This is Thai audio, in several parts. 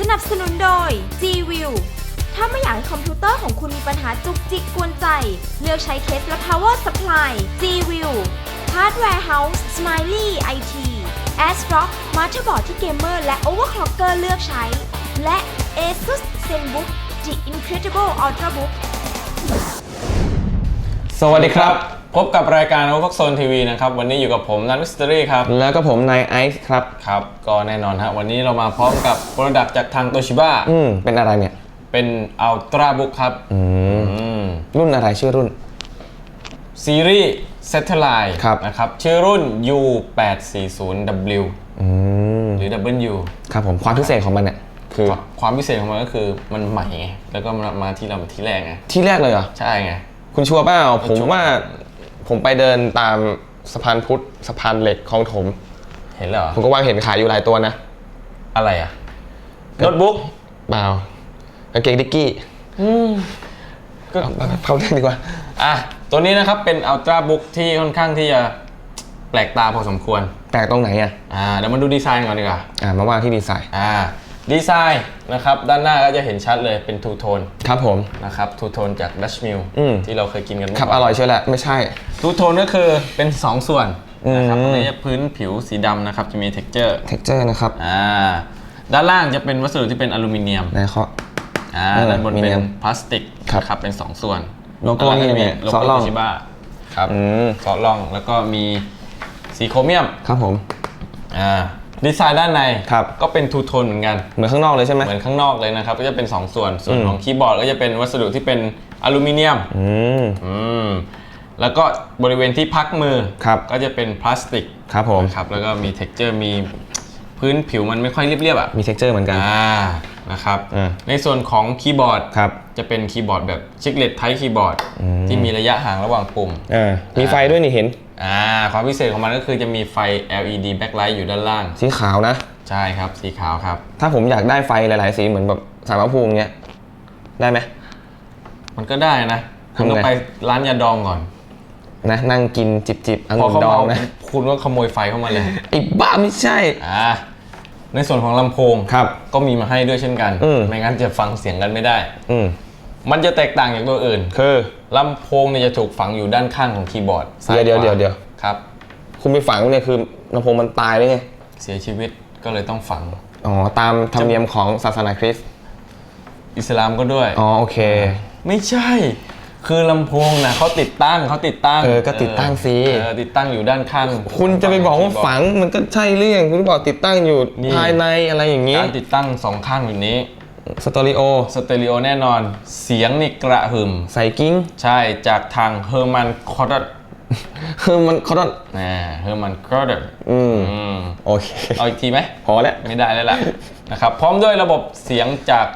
สนับสนุนโดย G-View ถ้าไม่อยากให้คอมพิวเตอร์ของคุณมีปัญหาจุกจิกกวนใจ เลือกใช้เคสและ power supply G-View Hardware House Smiley IT ASRock Motherboard ที่เกมเมอร์และ Overclocker เลือกใช้ และ ASUS ZenBook The Incredible Ultrabook สวัสดีครับ พบกับรายการโอฟักโซนทีวีนะครับ วันนี้อยู่กับผมนัทวิสตอรี่ครับ แล้วก็ผมนายไอซ์ครับ ครับ ก็แน่นอนฮะวันนี้เรามาพร้อมกับโปรดักต์จากทางโตชิบ a อืมเป็นอะไรเนี่ย เป็นอัลตราบุ๊กครับอืมอืม รุ่นอะไรชื่อรุ่น ซีรีส์ Satellite ครับนะครับ ชื่อรุ่น U840W อืม หรือ W ครับผม ความพิเศษของมันเนี่ยคือความพิเศษของมันก็คือมันใหม่ไงแล้วก็มามาที่เราที่แรกไงที่แรกเลยเหรอ ใช่ไงคุณชัวร์เปล่าผมชัวร์ว่า ผมไปเดินตามสะพานพุทธสะพานเหล็กคลองถม เห็นแล้วเหรอผมก็ว่าเห็นขายอยู่หลายตัวนะอะไรอะโน้ตบุ๊กเปล่ากางเกงดิกกี้ก็เอาเข้าเรื่องดีกว่า อะ ตัวนี้นะครับเป็นอัลตราบุ๊กที่ค่อนข้างที่จะแปลกตาพอสมควร แปลกตรงไหนอะอ่าเดี๋ยวมาดูดีไซน์ก่อนดีกว่าอ่ามาว่าที่ดีไซน์อ่า ดีไซน์นะครับด้านหน้าก็จะเห็นชัดเลยเป็นทูโทนครับผม นะครับทูโทนจากดัชมิลอืม ที่เราเคยกินกันเมื่ขับก่อนร่อยเชียวแหละไม่ใช่ ทูโทนก็คือเป็น 2 ส่วนนะครับอืมอันนี้จะพื้นผิวสีดำนะครับจะมี texture เท็กเจอร์นะครับอ่าด้านล่างจะเป็นวัสดุที่เป็นอลูมิเนียมในเคาะ อ่าเออด้านบนมีเป็เนีนยมพลาสติกครับนะครับเป็น 2 ส่วนโลโก้ด้านางจะมีนี่ไงโลซอโก้สล่อง ชิบะครับอืมซอสล่องแล้วก็มีสีโครเมียม ครับผม อ่า ดีไซน์ด้านในครับ ก็เป็นทูโทนเหมือนกัน เหมือนข้างนอกเลยใช่ไหมเหมือนข้างนอกเลยนะครับ ก็จะเป็น 2 ส่วน ส่วนอืมของคีย์บอร์ดก็จะเป็นวัสดุที่เป็นอลูมิเนียม อืมอืม แล้วก็บริเวณที่พักมือ ครับ ก็จะเป็นพลาสติกครับผมนะครับ แล้วก็มี t e x t อร์มีพื้นผิวมันไม่ค่อยเรียบๆอะ มีเท็กเจอร์เหมือนกัน อ่า นะครับอ่าในส่วนของคีย์บอร์ดครับ จะเป็นคีย์บอร์ดแบบชิคเลตไทคีย์บอร์ดที่มีระยะห่างระหว่างปุ่มอ่ามีไฟด้วยนี่เห็น อ่าความพิเศษของมันก็คือจะมีไฟ LED backlight อยู่ด้านล่าง สีขาวนะ ใช่ครับ สีขาวครับ ถ้าผมอยากได้ไฟหลาย ๆ สีเหมือนแบบสารพระภูมิเงี้ยได้ไหม มันก็ได้นะคุณต้องทำไงไปร้านยาดองก่อน นะนั่งกินจิบจิบๆองุ่นพอเขาดองเมานะคุณก็ขโมยไฟเข้ามาเลยไอ้บ้าไม่ใช่อ่าในส่วนของลำโพงครับก็มีมาให้ด้วยเช่นกันอืมไม่งั้นจะฟังเสียงกันไม่ได้ อืมมันจะแตกต่างจากตัวอื่นคือ ลำโพงเนี่ยจะถูกฝังอยู่ด้านข้างของคีย์บอร์ดซ้าเดี๋ยวขเดี๋ยวเดี๋ยว ครับ คุณไปฝังเนี่ยคือลำโพงมันตายได้ไง เสียชีวิตก็เลยต้องฝัง อ๋อ ตามธรรมเนียมของศาสนาคริสต์ อิสลามก็ด้วย อ๋อ โอเค ไม่ใช่ คือลำโพงนะเขาติดตั้งเขาติดตั้งเออก็ติดตั้งสิ เออติดตั้งอยู่ด้านข้างคุณจะไปบอกว่าฝังมันก็ใช่เรื่อง คุณบอกติดตั้งอยู่นี่ภายในอะไรอย่างนี้ การติดตั้งสองข้างแบบนี้ สตอริโอสเตอริโอแน่นอน เสียงนี่กระหึ่ม ใส่กิ้งใช่จากทางเฮอร์มันคอร์ดคือมันเขาต้องนะเฮอร์มันคอร์ดอืมอืมโอเค เอาอีกทีไหมพอแล้วไม่ได้แล้วล่ะนะครับ พร้อมด้วยระบบเสียงจาก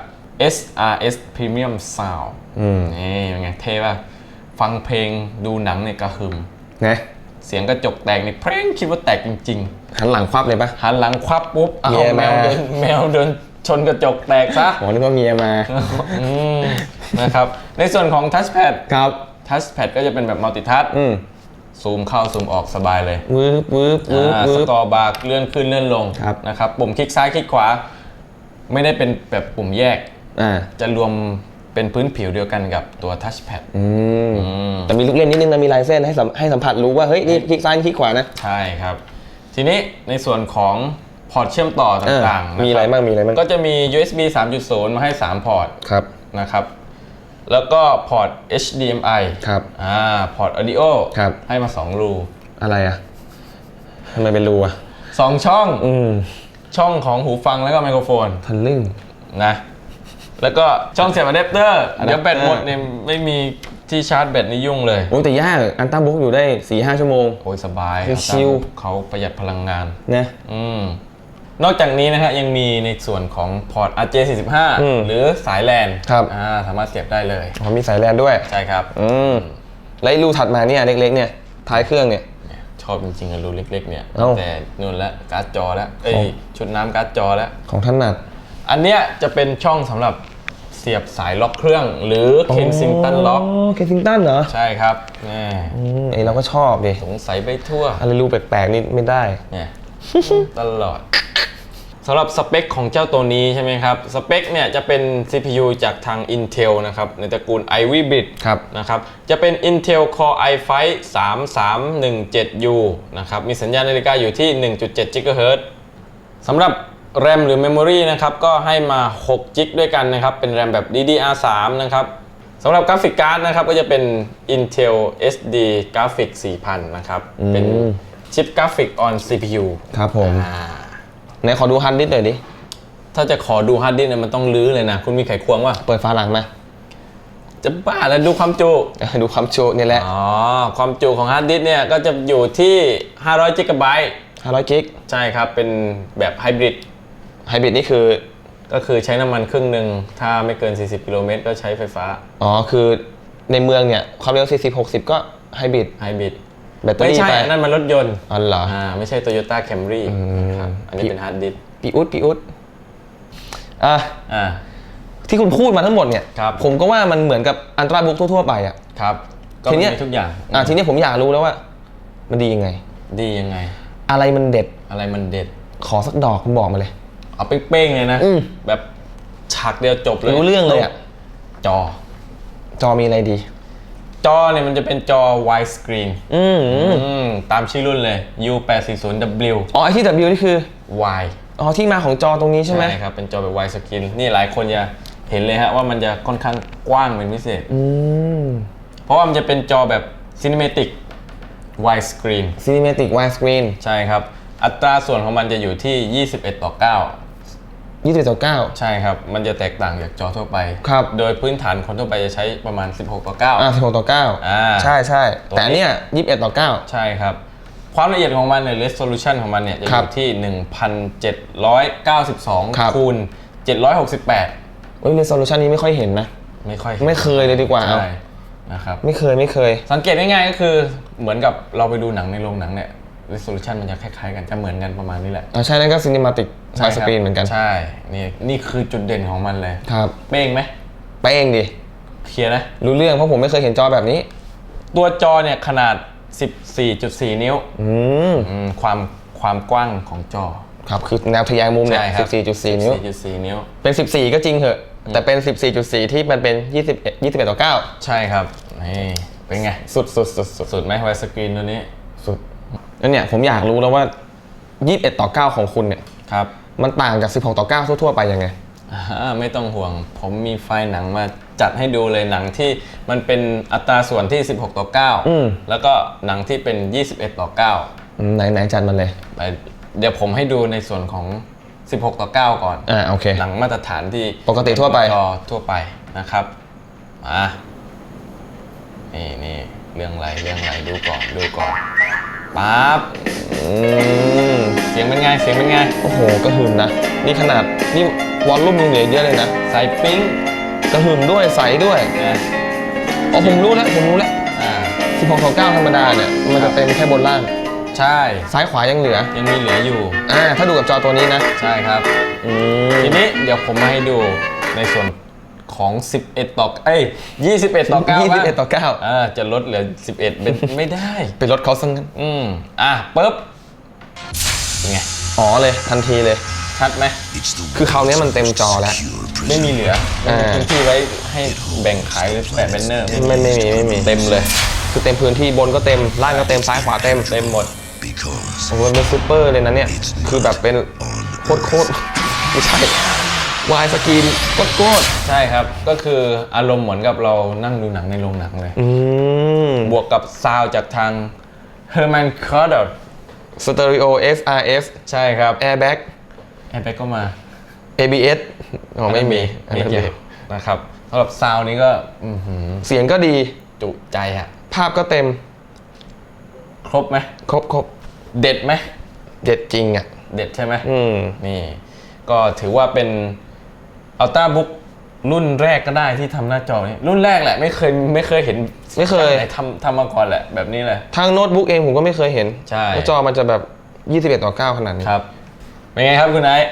SRS Premium Sound อืมนี่เป็นไงเท่ป่ะ ฟังเพลงดูหนังเนี่ยกระหึ่มนะเสียงกระจกแตกนี่เพลงคิดว่าแตกจริงหันหลังควับเลยปะๆหันหลังควับปุ๊บเอาเมียแมวมาเดินแมวเดิน ชนกระจกแตกซะหมอนึกว่าเมียมาอืมนะครับ ในส่วนของ Touchpad ครับ Touchpad ก็จะเป็นแบบมัลติทัชอืมซูมเข้าซูมออกสบายเลยวืบวืบวืบอ่าวืสบ กอร์บาร์เลื่อนขึ้นเลื่อนลงครับ นะครับปุ่มคลิกซ้ายคลิกขวา ไม่ได้เป็นแบบปุ่มแยก อ่าจะรวมเป็นพื้นผิวเดียวกันกับตัว touchpad อืมอืมแต่มีลูกเล่นนิดนึงนะมีลายเส้นให้สัมให้สัมผัสรู้ว่าเฮ้ยนี่คลิกซ้ายนี่คลิกขวานะ ใช่ครับ ทีนี้ในส่วนของ พอร์ตเชื่อมต่อต่างๆเออนะคบมีอะไรบ้างมีอะไรบ้างก็จะมี USB 3.0 มาให้ 3 พอร์ตครับนะครับ แล้วก็พอร์ต HDMI ครับอ่าพอร์ต audio ครับให้มา 2 รู อะไรอะทำไมเป็นรูอะ2ช่องอืมช่องของหูฟังแล้วก็ไมโครโฟนทันลึ่งนะแล้วก็ช่องเสียบอะแดปเตอร์อะแดปเตอร์เดี๋ยวแบตหมดเนี่ยไม่มีที่ชาร์จแบตนี่ยุ่งเลยโอ้แต่ยากอันต้าบุ๊กอยู่ได้4ี่ห้าชั่วโมงโอ้ยสบายชิลเขาประหยัดพลังงานนะอืม นอกจากนี้นะฮะยังมีในส่วนของพอร์ต RJ45 อืมหรือสายแลนครับ อ่าสามารถเสียบได้เลย อ๋อมีสายแลนด้วย ใช่ครับ อืมแล้วไอ้รูถัดมาเนี่ยเล็กๆเนี่ยท้ายเครื่องเนี่ยเนี่ยชอบจริงๆอะรูเล็กๆเนี่ยเอ้า แต่นู่นละการ์ดจอแล้วเอ้ยของชุดน้ำการ์ดจอแล้ว ของท่านหนัด อันเนี้ยจะเป็นช่องสำหรับเสียบสายล็อกเครื่อง หรือ Kensington Lock เคซิงตันเหรอใช่ครับแน่อืมไอเราก็ชอบดิสงสัยไปทั่วอะไรรูแปลกๆนี่ไม่ได้ เนี่ย ตลอด สำหรับสเปคของเจ้าตัวนี้ใช่ไหมครับ สเปคเนี่ยจะเป็น CPU จากทาง Intel นะครับในตระกูล Ivy Bit ครับนะครับจะเป็น Intel Core i5 3317U นะครับมีสัญญาณนาฬิกาอยู่ที่ 1.7 GHz สำหรับ RAM หรือ Memory นะครับก็ให้มา6 g ด้วยกันนะครับเป็น RAM แบบ DDR3 นะครับสำหรับกราฟิกการ์ดนะครับก็จะเป็น Intel SD Graphic 4000 นะครับ เป็นชิปกราฟิก on CPU ครับผมอ่า ไหนขอดูฮันดิสหน่อยดิ ถ้าจะขอดูฮาร์ดดิสก์เนี่ยมันต้องลื้อเลยนะ คุณมีไขควงว่า เปิดฝาหลังมา จะบ้าแล้วดูความจุ ดูความจุนี่แหละ อ๋อ ความจุของฮาร์ดดิสก์เนี่ยก็จะอยู่ที่ 500จิกะไบต์500กิก ใช่ครับ เป็นแบบไฮบริด ไฮบริดนี่คือ ก็คือใช้น้ำมันครึ่งหนึ่ง ถ้าไม่เกิน 40 กิโลเมตรก็ใช้ไฟฟ้า อ๋อ คือในเมืองเนี่ยความเร็ว 40 60 ก็ไฮบริด ไฮบริด แบตเตอไม่รี่ใช่ไปอันนั้นมันรถยนต์อ๋อเหรอ อ่าไม่ใช่ Toyota Camry ครับอันนี้เป็นฮาร์ดดิสก์ปีอุดปีอุดอะอ่า ที่คุณพูดมาทั้งหมดเนี่ย ครับ ผมก็ว่ามันเหมือนกับอันตราบุ๊กทั่วๆไปอะ ครับ ก็ทีเนี้ย มีทุกอย่างอะทีนี้ผมอยากรู้แล้วว่า มันดียังไง ดียังไง อะไรมันเด็ดอะไรมันเด็ด ขอสักดอกคุณบอกมาเลย เอาเป้งๆเลยนะ อืม แบบฉากเดียวจบเลยรู้เรื่องเลยอะ จอ จอมีอะไรดี จอเนี่ยมันจะเป็นจอ wide screen อืมอืมตามชื่อรุ่นเลย U840W อ๋อไอที่ W นี่คือ Y อ๋อที่มาของจอตรงนี้ใช่ไหมครับ เป็นจอแบบ wide screen นี่หลายคนจะเห็นเลยฮะว่ามันจะค่อนข้างกว้างเป็นพิเศษอืมเพราะว่ามันจะเป็นจอแบบ cinematic wide screen Cinematic Wide Screen ใช่ครับ อัตราส่วนของมันจะอยู่ที่ 21 ต่อ 9 21ต่อ9 ใช่ครับ มันจะแตกต่างจากจอทั่วไป ครับ โดยพื้นฐานคนทั่วไปจะใช้ประมาณ 16 ต่อ 9 อะ16ต่อ9อ่า ใช่ใช่ตัวนี้ แต่อันเนี่ย21ต่อ 9 ใช่ครับ ความละเอียดของมันเนี่ย resolution ของมันเนี่ยจะอครับยู่ที่1,792ครับคูณ768 เฮ้ย resolution นี้ไม่ค่อยเห็นนะ ไม่ค่อยไม่เคยเลยดีกว่าใช่นะครับ ไม่เคยไม่เคย สังเกตง่ายๆก็คือเหมือนกับเราไปดูหนังในโรงหนังเนี่ย resolution มันจะคล้ายๆกันจะเหมือนกันประมาณนี้แหละอ่าใช่นั่นก็ Cinematic ใช่ Wide ครับ Screen เหมือนกัน ใช่นี่นี่คือจุดเด่นของมันเลยครับ เป้งไหมเป้งดิ เคลียร์นะ รู้เรื่องเพราะผมไม่เคยเห็นจอแบบนี้ ตัวจอเนี่ยขนาด 14.4 นิ้วอืม อืมความความกว้างของจอครับ คือแนวทะแยงมุมเนี่ยใช่ครับ14.4 นิ้ว 14.4 นิ้ว เป็น 14 ก็จริงเหอะ แต่เป็น 14.4 ที่มันเป็น 21 21ต่อใช่ครับนี่เป็นไง 9สุดสุดสุดสุดสุดไหมไวสกรีนตัวนี้ สุด แล้วเนี่ยผมอยากรู้แล้วว่า 21 ต่อ 9 ของคุณเนี่ยครับ มันต่างจาก 16 ต่อ 9 ทั่วๆไปยังไง อ่าไม่ต้องห่วง ผมมีไฟล์หนังมาจัดให้ดูเลยหนังที่มันเป็นอัตราส่วนที่ 16 ต่อ อืม 9 แล้วก็หนังที่เป็น 21 ต่ออืมไหนไหนจัดมันเลย9ไปเดี๋ยวผมให้ดูในส่วนของ 16 ต่อ 9 ก่อน อ่าโอเค หนังมาตรฐานที่ปกติทั่วไป จอทั่วไปนะครับ มา นี่นี่เรื่องอะไรเรื่องอะไรดูก่อนดูก่อน ปั๊บอืมเสียงเป็นไง เสียงเป็นไง โอ้โหกระหึ่มนะ นี่ขนาดนี่วอลลุ่มยังเหลือเยอะเลยนะ ใส่ปิ๊งกระหึ่มด้วยใสด้วยนะอ๋อผมรู้แล้วผมรู้แล้วอ่า 16ต่อ9ธรรมดาเนี่ยมันจะเต็มแค่บนล่าง ใช่ ซ้ายขวายังเหลือยังมีเหลืออยู่ อ่าถ้าดูกับจอตัวนี้นะ ใช่ครับ อืม ทีนี้เดี๋ยวผมมาให้ดูในส่วน ของ 11 ต่อเอ้ย21 ต่อ9บ้าง21 ต่อ9อ่าจะลดเหลือ 11 เป็นไม่ได้ไปลดเขาซะงั้นอืมอะปุ๊บเป็นไงอ๋อเลยทันทีเลย ชัดไหมคือคราวนี้มันเต็มจอแล้ว ไม่มีเหลือไม่มีอ่าพื้นที่ไว้ให้แบ่งขายหรือแปะแบนเนอร์ไม่มีไม่ไม่มีไม่มีเต็มเลย คือเต็มพื้นที่บนก็เต็มล่างก็เต็มซ้ายขวาเต็มเต็มหมด because โอ้โหมันเป็นซูเปอร์เลยนะเนี่ยคือแบบเป็นโคตรโคตรไม่ใช่ วายสกรีนโคตรโคตรใช่ครับ ก็คืออารมณ์เหมือนกับเรานั่งดูหนังในโรงหนังเลย อืมบวกกับซาวด์จากทาง Herman c a r d e r สเตอริโอ SRS ใช่ครับ Airbag แอร์แบ็กก็มา ABS อ๋อไม่มีไม่ไม่เกี่มียวนะครับสำหรับซาวด์นี้ก็อื้อหือเสียงก็ดี จุใจอะภาพก็เต็ม ครบไหมครบครบเด็ดไหม เด็ดจริงอะ เด็ดใช่ไหม อืม นี่ ก็ถือว่าเป็น Ultrabook รุ่นแรกก็ได้ที่ทำหน้าจอนี้รุ่นแรกแหละไม่เคยไม่เคยเห็นไม่เคย ไหนทำทำมาก่อนแหละแบบนี้เลยทางโน้ตบุ๊กเองผมก็ไม่เคยเห็นใช่ ว่าจอมันจะแบบ 21 ต่อ 9 ขนาดนี้ ครับ เป็นไงครับคุณไอซ์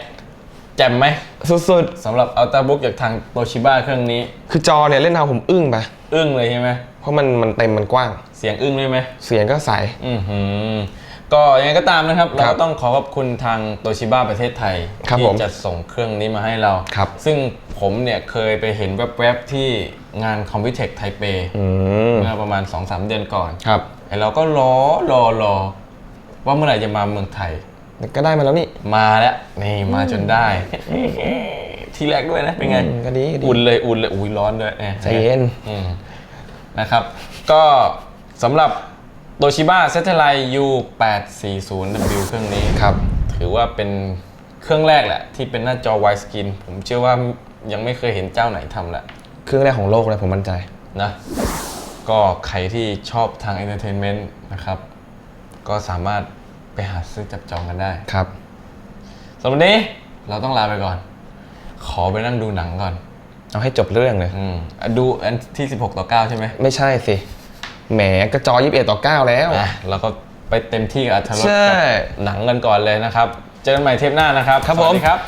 แจ่มไหมสุดสำหรับ Ultrabook จากทางโตชิบ้าเครื่องนี้ ๆ คือจอเนี่ยเล่นเอาผมอึ้งไปอึ้งเลยใช่ไหมเพราะมันมันเต็มมันกว้าง เสียงอึ้งได้ไหม เสียงก็ใส อือหือ ก็ยังไงก็ตามนะครับครัเราบก็ต้องขอขอบคุณทางโตชิบ้าประเทศไทย ครับที่ผมจะส่งเครื่องนี้มาให้เรา ครับซึ่งผมเนี่ยเคยไปเห็นแวบๆที่งานคอมพิวเทคไทเปอืมเมื่อประมาณ 2-3 เดือนก่อนครับ ไอเราก็รอรอรอ ว่าเมื่อไหร่จะมาเมืองไทย ก็ได้มาแล้วนี่ มาแล้วนี่มาจนได้ ทีแรกด้วยนะ เป็นไง อืมก็ดีก็ดีอุ่นเลยอุ่นเลยอุ้ยร้อนด้วยเนี่ยใจเย็น อืมนะครับ ก็สำหรับ โตชิบ้า Satellite U840W เครื่องนี้ครับ ถือว่าเป็นเครื่องแรกแหละ ที่เป็นหน้าจอ widescreen ผมเชื่อว่ายังไม่เคยเห็นเจ้าไหนทำละเครื่องแรกของโลกเลยผมมั่นใจนะ ก็ใครที่ชอบทาง entertainment นะครับ ก็สามารถไปหาซื้อจับจองกันได้ครับ สำหรับวันนี้เราต้องลาไปก่อน ขอไปนั่งดูหนังก่อน เอาให้จบเรื่องเลย อืมอะดูอันที่ 16 ต่อ 9 ใช่ไหม ไม่ใช่สิ แหมกระจอ21ต่อ 9 แล้ว อะเราก็ไปเต็มที่กับอัธรสใช่กับหนังกันก่อนเลยนะครับ เจอกันใหม่เทปหน้านะครับครับสวัสผมดีครับ